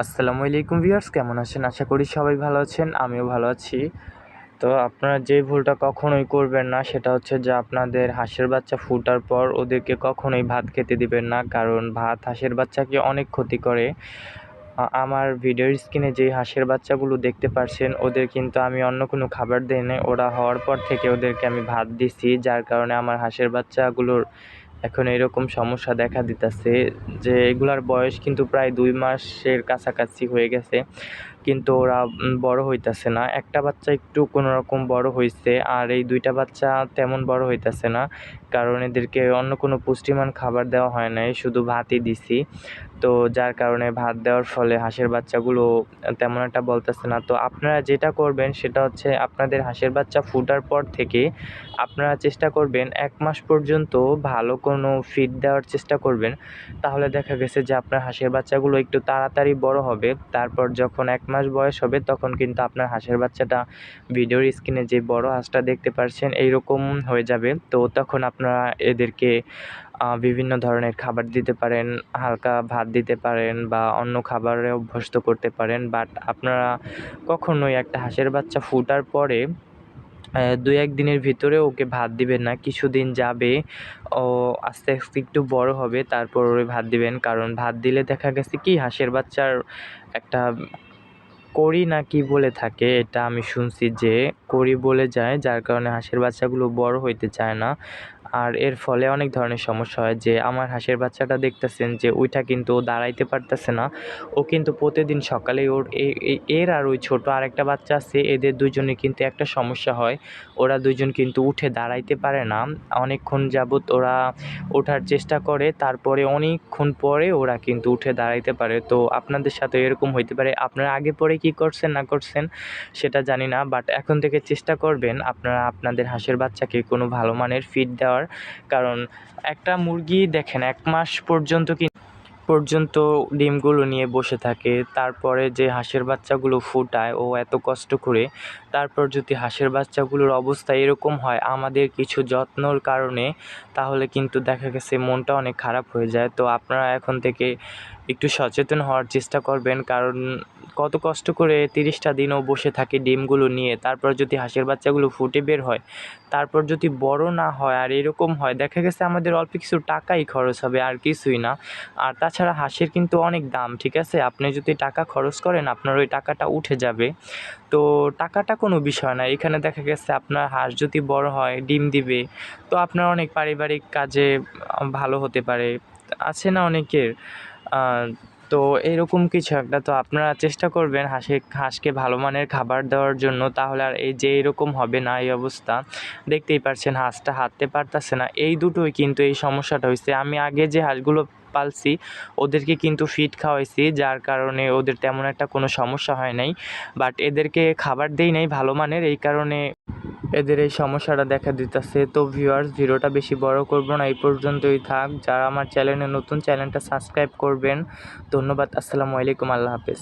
আসসালামু আলাইকুম ভিউয়ার্স, কেমন আছেন? আশা করি সবাই ভালো আছেন, আমিও ভালো আছি। তো আপনারা যে ভুলটা কখনোই করবেন না, সেটা হচ্ছে যে আপনাদের হাঁসের বাচ্চা ফুটার পর ওদেরকে কখনোই ভাত খেতে দিবেন না, কারণ ভাত হাঁসের বাচ্চাকে অনেক ক্ষতি করে। আমার ভিডিওর স্ক্রিনে যে হাঁসের বাচ্চাগুলো দেখতে পারছেন, ওদের কিন্তু আমি অন্য কোনো খাবার দিই না ওরা হওয়ার পর থেকে ওদেরকে আমি ভাত দিছি, যার কারণে আমার হাঁসের বাচ্চাগুলোর এখন এরকম সমস্যা দেখা দিতেছে যে এগুলার বয়স কিন্তু প্রায় দুই মাসের কাছাকাছি হয়ে গেছে। কিন্তু ওরা বড় হইতাছে না। একটা বাচ্চা একটু কোনোরকম বড় হয়েছে আর এই দুইটা বাচ্চা তেমন বড় হইতাছে না। কারণ এদেরকে অন্য কোনো পুষ্টিমান খাবার দেওয়া হয় নাই, শুধু ভাতই দিছি। তো যার কারণে ভাত দেওয়ার ফলে হাঁসের বাচ্চাগুলো তেমন একটা বলতেছে না। তো আপনারা যেটা করবেন সেটা হচ্ছে আপনাদের হাঁসের বাচ্চা ফুটার পর থেকে আপনারা চেষ্টা করবেন এক মাস পর্যন্ত ভালো কোনো ফিড দেওয়ার চেষ্টা করবেন। তাহলে দেখা গেছে যে আপনার হাঁসের বাচ্চাগুলো একটু তাড়াতাড়ি বড় হবে। তারপর যখন এক মাস বয়স হবে তখন কিন্তু আপনার হাঁসের বাচ্চাটা ভিডিওর স্ক্রিনে যে বড় হাঁসটা দেখতে পাচ্ছেন এইরকম হয়ে যাবে। তো তখন আপনারা এদেরকে বিভিন্ন ধরনের খাবার দিতে পারেন, হালকা ভাত দিতে পারেন বা অন্য খাবারে অভ্যস্ত করতে পারেন বাট আপনারা কখনোই একটা হাঁসের বাচ্চা ফুটার পরে দু এক দিনের ভিতরে ওকে ভাত দিবেন না। কিছুদিন যাবে, ও আস্তে আস্তে একটু বড় হবে, তারপর ওরে ভাত দিবেন। কারণ ভাত দিলে দেখা গেছে কি, হাঁসের বাচ্চার একটা করি না কি বলে থাকে, এটা আমি শুনছি যে করি বলে যায়, যার কারণে হাঁসের বাচ্চাগুলো বড় হইতে চায় না। আর এর ফলে অনেক ধরনের সমস্যা হয়। যে আমার হাঁসের বাচ্চাটা দেখতেছেন যে ওইটা কিন্তু দাঁড়াইতে পারতেছে না। ও কিন্তু প্রতিদিন সকালে ওর এর আর ওই ছোট আরেকটা বাচ্চা আছে, এদের দুজনে কিন্তু একটা সমস্যা হয়। ওরা দুজন কিন্তু উঠে দাঁড়াইতে পারে না। অনেকক্ষণ যাবত ওরা ওঠার চেষ্টা করে, তারপরে অনেকক্ষণ পরে ওরা কিন্তু উঠে দাঁড়াইতে পারে। তো আপনাদের সাথে এরকম হইতে পারে। আপনারা আগে পরে কি করছেন, না করছেন, সেটা জানি না। বাট এখন থেকে চেষ্টা করবেন আপনারা আপনাদের হাঁসের বাচ্চাকে কোনো ভালো মানের ফিড দেওয়ার। কারণ একটা মুরগি দেখেন, এক মাস পর্যন্ত কি পর্যন্ত ডিমগুলো নিয়ে বসে থাকে, তারপরে যে হাঁসের বাচ্চাগুলো ফুটায়, ও এত কষ্ট করে, তারপর যদি হাঁসের বাচ্চাগুলোর অবস্থা এরকম হয়, আমাদের কিছু যত্নর কারণে, তাহলে কিন্তু দেখা গেছে মনটা অনেক খারাপ হয়ে যায়। তো আপনারা এখন থেকে একটু সচেতন হওয়ার চেষ্টা করবেন, কারণ কত কষ্ট করে তিরিশটা দিনও বসে থাকে ডিমগুলো নিয়ে, তারপর যদি হাঁসের বাচ্চাগুলো ফুটে বের হয়, তারপর যদি বড় না হয় আর এরকম হয়, দেখা গেছে আমাদের অল্প কিছু টাকাই খরচ হবে আর কিছুই না। আর তাছাড়া হাঁসের কিন্তু অনেক দাম, ঠিক আছে? আপনি যদি টাকা খরচ করেন, আপনার ওই টাকাটা উঠে যাবে। তো টাকাটা কোনো বিষয় না, এখানে দেখা গেছে আপনার হাঁস যদি বড় হয়, ডিম দিবে, তো আপনার অনেক পারিবারিক কাজে ভালো হতে পারে। আছে না অনেকের? তো এরকম কিছু একটা। তো আপনারা চেষ্টা করবেন হাঁসে, হাঁসকে ভালো মানের খাবার দেওয়ার জন্য। তাহলে আর এই যে এরকম হবে না এই অবস্থা, দেখতেই পারছেন হাঁসটা হাঁটতে পারতেছে না। এই দুটোই কিন্তু এই সমস্যাটা হয়েছে আমি আগে যে হাঁসগুলো পালছি। ওদেরকে কিন্তু ফিড খাওয়াইছি, যার কারণে ওদের তেমন একটা কোনো সমস্যা হয় নাই। বাট এদেরকে খাবার দেই নাই ভালো মানের, এই কারণে এদের এই সমস্যাটা দেখা দিতেছে। তো ভিউয়ার্স ভিডিওটা বেশি বড় করব না, এই পর্যন্তই থাক। যারা আমার চ্যানেলে নতুন চ্যানেলটা সাবস্ক্রাইব করবেন। ধন্যবাদ, আসসালামু আলাইকুম, আল্লাহ হাফেজ।